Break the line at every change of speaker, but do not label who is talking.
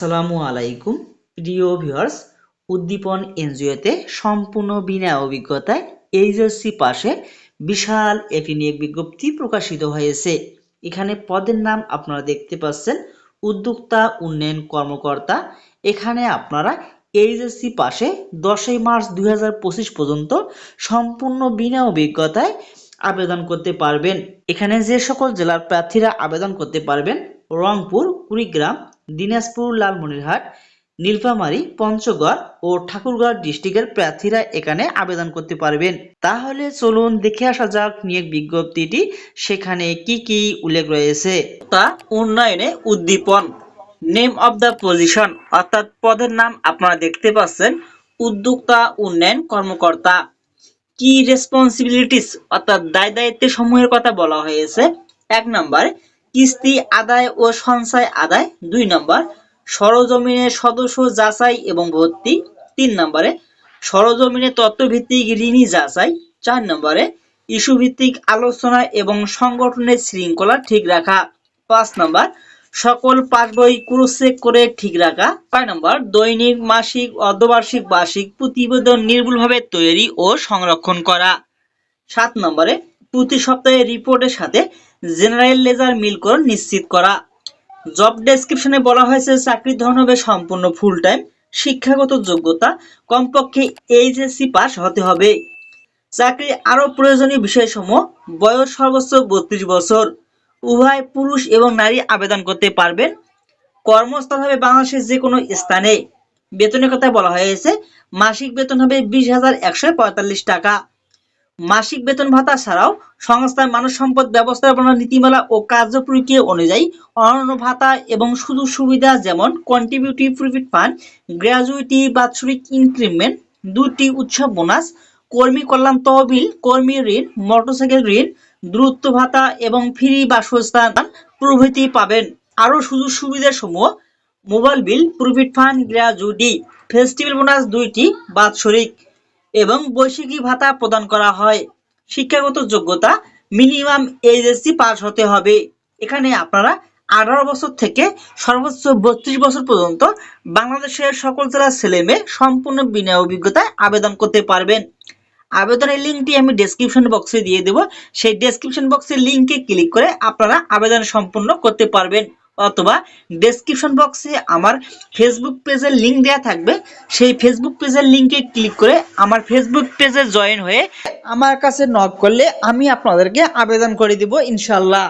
আসসালামু আলাইকুম। প্রিয় ভিউয়ার্স, উদ্দীপন এনজিওতে সম্পূর্ণ বিনা অভিজ্ঞতায় এইচএসসি পাশে বিশাল একটি নিয়োগ বিজ্ঞপ্তি প্রকাশিত হয়েছে। এখানে পদের নাম আপনারা দেখতে পাচ্ছেন, উদ্যোক্তা উন্নয়ন কর্মকর্তা। এখানে আপনারা এইচএসসি পাশে দশই মার্চ দুই হাজার পঁচিশ পর্যন্ত সম্পূর্ণ বিনা অভিজ্ঞতায় আবেদন করতে পারবেন। এখানে যে সকল জেলার প্রার্থীরা আবেদন করতে পারবেন, রংপুর, কুড়িগ্রাম দিনাজপুর লালমনিরহাট, নীলফামারী, পঞ্চগড় ও ঠাকুরগাঁও ডিস্ট্রিক্টের প্রার্থীরা এখানে আবেদন করতে পারবেন। তাহলে চলুন দেখে আসা যাক নিয়োগ বিজ্ঞপ্তিটি সেখানে কি কি উল্লেখ রয়েছে। তা উন্নয়নে উদ্দীপন নেম অফ দ্য পজিশন অর্থাৎ পদের নাম আপনারা দেখতে পাচ্ছেন, উদ্যোক্তা, উন্নয়ন কর্মকর্তা। কি রেসপন্সিবিলিটিস অর্থাৎ দায় দায়িত্বের সমূহের কথা বলা হয়েছে। এক নম্বর কিস্তি, আদায় ও সঞ্চয় আদায় দুই নম্বর। সরজমিনের সদস্য যাচাই এবং ভর্তি তিন নম্বরে। সরজমিনে তথ্যভিত্তিক ঋণী যাচাই চার নম্বরে। ইস্যু ভিত্তিক আলোচনা এবং সংগঠনের শৃঙ্খলা ঠিক রাখা পাঁচ নম্বর। সকল পাস বই ক্রস চেক করে ঠিক রাখা ছয় নম্বর। দৈনিক, মাসিক, অর্ধবার্ষিক, বার্ষিক প্রতিবেদন নির্ভুলভাবে তৈরি ও সংরক্ষণ করা সাত নম্বরে। প্রতি সপ্তাহে রিপোর্টের সাথে জেনারেল লেজার মিল মিলকরণ নিশ্চিত করা। জব ডেসক্রিপশনে বলা হয়েছে চাকরির ধরন হবে সম্পূর্ণ ফুল টাইম শিক্ষাগত যোগ্যতা, কমপক্ষে এইচএসসি পাস হতে হবে। চাকরি আরও প্রয়োজনীয় বিষয়সমূহ, বয়স সর্বোচ্চ বত্রিশ বছর। উভয় পুরুষ এবং নারী আবেদন করতে পারবেন। কর্মস্থল হবে বাংলাদেশের যে কোনো স্থানে। বেতনের কথা বলা হয়েছে, মাসিক বেতন হবে বিশ হাজার একশো পঁয়তাল্লিশ টাকা। মাসিক বেতন ভাতা ছাড়াও সংস্থার মানব সম্পদ ব্যবস্থাপনা নীতিমালা ও কার্যপ্রক্রিয়া অনুযায়ী অন্যান্য ভাতা এবং সুযোগ সুবিধা যেমন কন্ট্রিবিউটিভ প্রফিট ফান্ড গ্র্যাজুইটি বাৎসরিক ইনক্রিমেন্ট দুটি উৎসব বোনাস কর্মী কল্যাণ তহবিল, কর্মী ঋণ মোটরসাইকেল ঋণ, দ্রুত ভাতা এবং ফ্রি বাসস্থান প্রভৃতি পাবেন। আরও সুযোগ সুবিধা সমূহ mobile bill profit fund gratuity festival bonus দুইটি বাৎসরিক। এবং বৈশাখী ভাতা প্রদান করা হয়। শিক্ষাগত যোগ্যতা মিনিমাম এইচএসসি পাস হতে হবে। এখানে আপনারা আঠারো বছর থেকে সর্বোচ্চ বত্রিশ বছর পর্যন্ত বাংলাদেশের সকল জেলার ছেলে মেয়ে সম্পূর্ণ বিনা অভিজ্ঞতায় আবেদন করতে পারবেন। আবেদনের লিঙ্কটি আমি ডেসক্রিপশন বক্সে দিয়ে দেব। সেই ডেসক্রিপশন বক্সের লিঙ্কে ক্লিক করে আপনারা আবেদন সম্পূর্ণ করতে পারবেন। অথবা ডেসক্রিপশন বক্সে আমার ফেসবুক পেজের লিঙ্ক দেওয়া থাকবে। সেই ফেসবুক পেজের লিঙ্কে ক্লিক করে আমার ফেসবুক পেজে জয়েন হয়ে আমার কাছে নক করলে আমি আপনাদেরকে আবেদন করে দিব ইনশাল্লাহ